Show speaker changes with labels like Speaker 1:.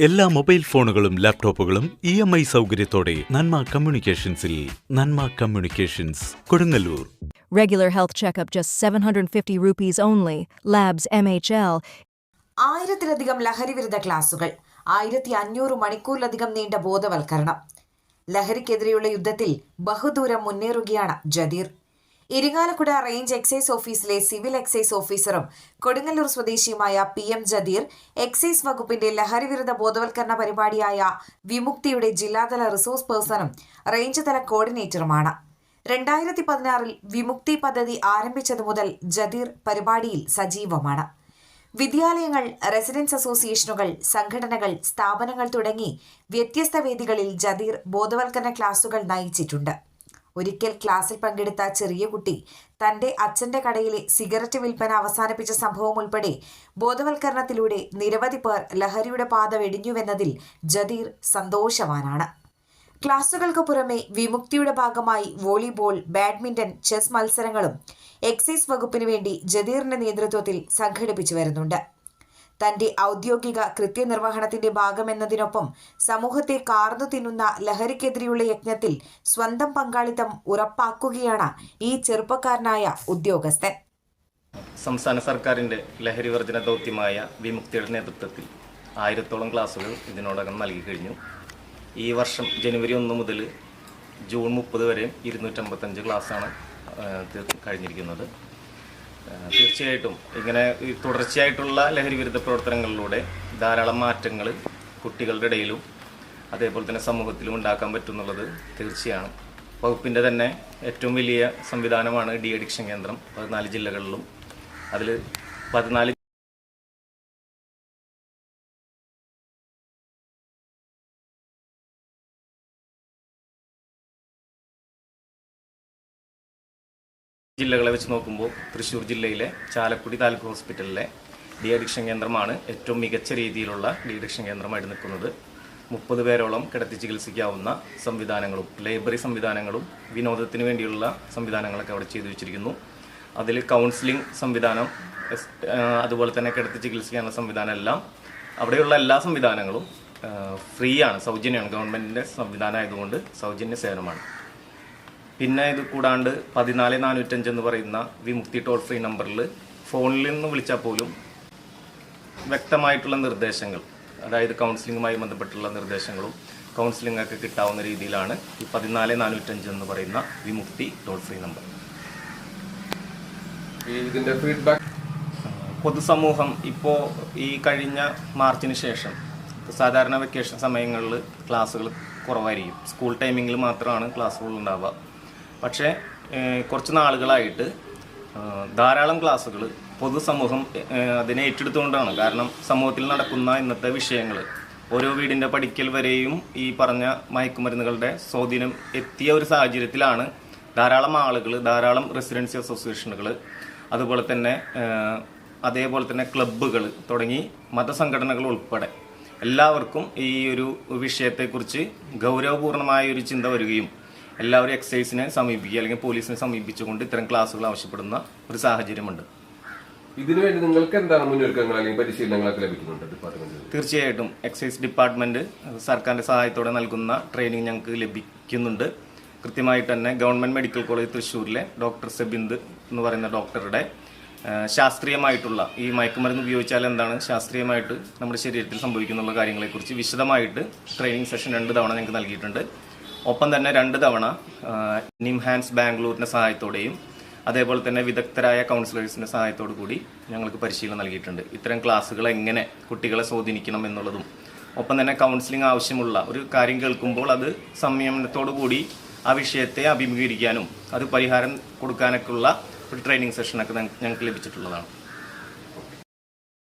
Speaker 1: എല്ലാ മൊബൈൽ ഫോണുകളും ലാപ്ടോപ്പുകളും ഇ എം ഐ സൗകര്യത്തോടെ Nanma കമ്മ്യൂണിക്കേഷൻസിൽ Nanma communications Kodungallur
Speaker 2: Regular health checkup just 750 rupees only. Labs MHL.
Speaker 3: ആയിരത്തിലധികം ലഹരിവിരുദ്ധ ക്ലാസുകൾ ആയിരത്തി അഞ്ഞൂറ് മണിക്കൂറിലധികം നീണ്ട ബോധവൽക്കരണം ലഹരിക്കെതിരെയുള്ള യുദ്ധത്തിൽ ബഹുദൂരം മുന്നേറുകയാണ് ജദീർ ഇരിങ്ങാലക്കുട റേഞ്ച് എക്സൈസ് ഓഫീസിലെ സിവിൽ എക്സൈസ് ഓഫീസറും കൊടുങ്ങല്ലൂർ സ്വദേശിയുമായ പി എം ജദീർ എക്സൈസ് വകുപ്പിന്റെ ലഹരിവിരുദ്ധ ബോധവൽക്കരണ പരിപാടിയായ വിമുക്തിയുടെ ജില്ലാതല റിസോഴ്സ് പേഴ്സണും റേഞ്ച് തല കോർഡിനേറ്ററുമാണ് രണ്ടായിരത്തി പതിനാറിൽ വിമുക്തി പദ്ധതി ആരംഭിച്ചതു മുതൽ ജദീർ പരിപാടിയിൽ സജീവമാണ്. വിദ്യാലയങ്ങൾ റെസിഡൻസ് അസോസിയേഷനുകൾ സംഘടനകൾ സ്ഥാപനങ്ങൾ തുടങ്ങി വ്യത്യസ്ത വേദികളിൽ ജദീർ ബോധവൽക്കരണ ക്ലാസുകൾ നയിച്ചിട്ടുണ്ട്. ഒരിക്കൽ ക്ലാസ്സിൽ പങ്കെടുത്ത ചെറിയ കുട്ടി തന്റെ അച്ഛന്റെ കടയിലെ സിഗരറ്റ് വിൽപ്പന അവസാനിപ്പിച്ച സംഭവം ഉൾപ്പെടെ ബോധവൽക്കരണത്തിലൂടെ നിരവധി പേർ ലഹരിയുടെ പാത വെടിഞ്ഞുവെന്നതിൽ ജദീർ സന്തോഷവാനാണ്. ക്ലാസുകൾക്ക് പുറമെ വിമുക്തിയുടെ ഭാഗമായി വോളിബോൾ ബാഡ്മിന്റൺ ചെസ് മത്സരങ്ങളും എക്സൈസ് വകുപ്പിനു വേണ്ടി ജദീറിന്റെ നേതൃത്വത്തിൽ സംഘടിപ്പിച്ചു വരുന്നുണ്ട്. തന്റെ ഔദ്യോഗിക കൃത്യനിർവഹണത്തിന്റെ ഭാഗമെന്നതിനൊപ്പം സമൂഹത്തെ കാർന്നു തിന്നുന്ന ലഹരിക്കെതിരെയുള്ള യജ്ഞത്തിൽ സ്വന്തം പങ്കാളിത്തം ഉറപ്പാക്കുകയാണ് ഈ ചെറുപ്പക്കാരനായ ഉദ്യോഗസ്ഥൻ.
Speaker 4: സംസ്ഥാന സർക്കാരിന്റെ ലഹരി വർജന ദൗത്യമായ വിമുക്തിയുടെ നേതൃത്വത്തിൽ ആയിരത്തോളം ക്ലാസുകൾ ഇതിനോടകം നൽകി കഴിഞ്ഞു. ഈ വർഷം ജനുവരി ഒന്ന് മുതൽ ജൂൺ മുപ്പത് വരെ ഇരുന്നൂറ്റമ്പത്തഞ്ച് ക്ലാസ്സാണ് കഴിഞ്ഞിരിക്കുന്നത്. തീർച്ചയായിട്ടും. ഇങ്ങനെ ഈ തുടർച്ചയായിട്ടുള്ള ലഹരി വിരുദ്ധ പ്രവർത്തനങ്ങളിലൂടെ ധാരാളം മാറ്റങ്ങൾ കുട്ടികളുടെ ഇടയിലും അതേപോലെ തന്നെ സമൂഹത്തിലും ഉണ്ടാക്കാൻ പറ്റുന്നുള്ളത് തീർച്ചയാണ്. വകുപ്പിന്റെ തന്നെ ഏറ്റവും വലിയ സംവിധാനമാണ് ഡി അഡിക്ഷൻ കേന്ദ്രം പതിനാല് ജില്ലകളിലും. അതിൽ പതിനാല് ജില്ലകളെ വെച്ച് നോക്കുമ്പോൾ തൃശ്ശൂർ ജില്ലയിലെ ചാലക്കുടി താലൂക്ക് ഹോസ്പിറ്റലിലെ ഡി അഡിക്ഷൻ കേന്ദ്രമാണ് ഏറ്റവും മികച്ച രീതിയിലുള്ള ഡി അഡിക്ഷൻ കേന്ദ്രമായിട്ട് നിൽക്കുന്നത്. മുപ്പത് പേരോളം കിടത്തി ചികിത്സിക്കാവുന്ന സംവിധാനങ്ങളും ലൈബ്രറി സംവിധാനങ്ങളും വിനോദത്തിന് വേണ്ടിയുള്ള സംവിധാനങ്ങളൊക്കെ അവിടെ ചെയ്തു വെച്ചിരിക്കുന്നു. അതിൽ കൗൺസിലിംഗ് സംവിധാനം അതുപോലെ തന്നെ കിടത്തി ചികിത്സിക്കാനുള്ള സംവിധാനം എല്ലാം അവിടെയുള്ള എല്ലാ സംവിധാനങ്ങളും ഫ്രീ ആണ് സൗജന്യമാണ്. ഗവൺമെന്റിന്റെ സംവിധാനം ആയതുകൊണ്ട് സൗജന്യ സേവനമാണ്. പിന്നെ ഇത് കൂടാണ്ട് പതിനാല് നാനൂറ്റഞ്ച് എന്ന് പറയുന്ന വിമുക്തി ടോൾ ഫ്രീ നമ്പറിൽ ഫോണിൽ നിന്ന് വിളിച്ചാൽ പോലും വ്യക്തമായിട്ടുള്ള നിർദ്ദേശങ്ങൾ അതായത് കൗൺസിലിങ്ങുമായി ബന്ധപ്പെട്ടുള്ള നിർദ്ദേശങ്ങളും കൗൺസിലിംഗ് ഒക്കെ കിട്ടാവുന്ന രീതിയിലാണ് ഈ പതിനാല് നാനൂറ്റഞ്ച് എന്ന് പറയുന്ന വിമുക്തി ടോൾ ഫ്രീ നമ്പർ
Speaker 5: ഇതിന്റെ ഫീഡ്ബാക്ക്
Speaker 4: പൊതുസമൂഹം ഇപ്പോൾ ഈ കഴിഞ്ഞ മാർച്ചിന് ശേഷം സാധാരണ വെക്കേഷൻ സമയങ്ങളിൽ ക്ലാസ്സുകൾ കുറവായിരിക്കും. സ്കൂൾ ടൈമിങ്ങിൽ മാത്രമാണ് ക്ലാസ്സുകൾ ഉണ്ടാവുക. പക്ഷേ കുറച്ച് നാളുകളായിട്ട് ധാരാളം ക്ലാസ്സുകൾ പൊതുസമൂഹം അതിനെ ഏറ്റെടുത്തുകൊണ്ടാണ്. കാരണം സമൂഹത്തിൽ നടക്കുന്ന ഇന്നത്തെ വിഷയങ്ങൾ ഓരോ വീടിന്റെ പഠിക്കൽ വരെയും ഈ പറഞ്ഞ മയക്കുമരുന്നുകളുടെ സ്വാധീനം എത്തിയ ഒരു സാഹചര്യത്തിലാണ് ധാരാളം ആളുകൾ ധാരാളം റെസിഡൻസി അസോസിയേഷനുകൾ അതുപോലെ തന്നെ അതേപോലെ തന്നെ ക്ലബ്ബുകൾ തുടങ്ങി മതസംഘടനകൾ ഉൾപ്പെടെ എല്ലാവർക്കും ഈ ഒരു വിഷയത്തെക്കുറിച്ച് ഗൗരവപൂർണമായ ഒരു ചിന്ത വരികയും എല്ലാവരും എക്സൈസിനെ സമീപിക്കുക അല്ലെങ്കിൽ പോലീസിനെ സമീപിച്ചുകൊണ്ട് ഇത്തരം ക്ലാസ്സുകൾ ആവശ്യപ്പെടുന്ന ഒരു സാഹചര്യമുണ്ട്.
Speaker 5: ഇതിനു വേണ്ടി നിങ്ങൾക്ക് എന്താണ് മുന്നൊരുക്കങ്ങൾ അല്ലെങ്കിൽ പരിശീലനങ്ങളൊക്കെ ലഭിക്കുന്നുണ്ട് ഡിപ്പാർട്ട്മെന്റിൽ
Speaker 4: തീർച്ചയായിട്ടും എക്സൈസ് ഡിപ്പാർട്ട്മെന്റ് സർക്കാരിന്റെ സഹായത്തോടെ നൽകുന്ന ട്രെയിനിങ് ഞങ്ങൾക്ക് ലഭിക്കുന്നുണ്ട്. കൃത്യമായിട്ട് തന്നെ ഗവൺമെന്റ് മെഡിക്കൽ കോളേജ് തൃശ്ശൂരിലെ ഡോക്ടർ സെബിന്ദ് എന്ന് പറയുന്ന ഡോക്ടറുടെ ശാസ്ത്രീയമായിട്ടുള്ള ഈ മയക്കുമരുന്ന് ഉപയോഗിച്ചാൽ എന്താണ് ശാസ്ത്രീയമായിട്ട് നമ്മുടെ ശരീരത്തിൽ സംഭവിക്കുന്നുള്ള കാര്യങ്ങളെക്കുറിച്ച് വിശദമായിട്ട് ട്രെയിനിങ് സെഷൻ രണ്ട് തവണ ഞങ്ങൾക്ക് നൽകിയിട്ടുണ്ട്. ഒപ്പം തന്നെ രണ്ട് തവണ നിംഹാൻസ് ബാംഗ്ലൂരിന്റെ സഹായത്തോടെയും അതേപോലെ തന്നെ വിദഗ്ധരായ കൗൺസിലേഴ്സിന്റെ സഹായത്തോടു കൂടി ഞങ്ങൾക്ക് പരിശീലനം നൽകിയിട്ടുണ്ട്. ഇത്തരം ക്ലാസ്സുകൾ എങ്ങനെ കുട്ടികളെ സ്വാധീനിക്കണം എന്നുള്ളതും ഒപ്പം തന്നെ കൗൺസിലിംഗ് ആവശ്യമുള്ള ഒരു കാര്യം കേൾക്കുമ്പോൾ അത് സംയമനത്തോടു കൂടി ആ വിഷയത്തെ അഭിമുഖീകരിക്കാനും അത് പരിഹാരം കൊടുക്കാനൊക്കെയുള്ള ഒരു ട്രെയിനിങ് സെഷനൊക്കെ ഞങ്ങൾക്ക് ലഭിച്ചിട്ടുള്ളതാണ്.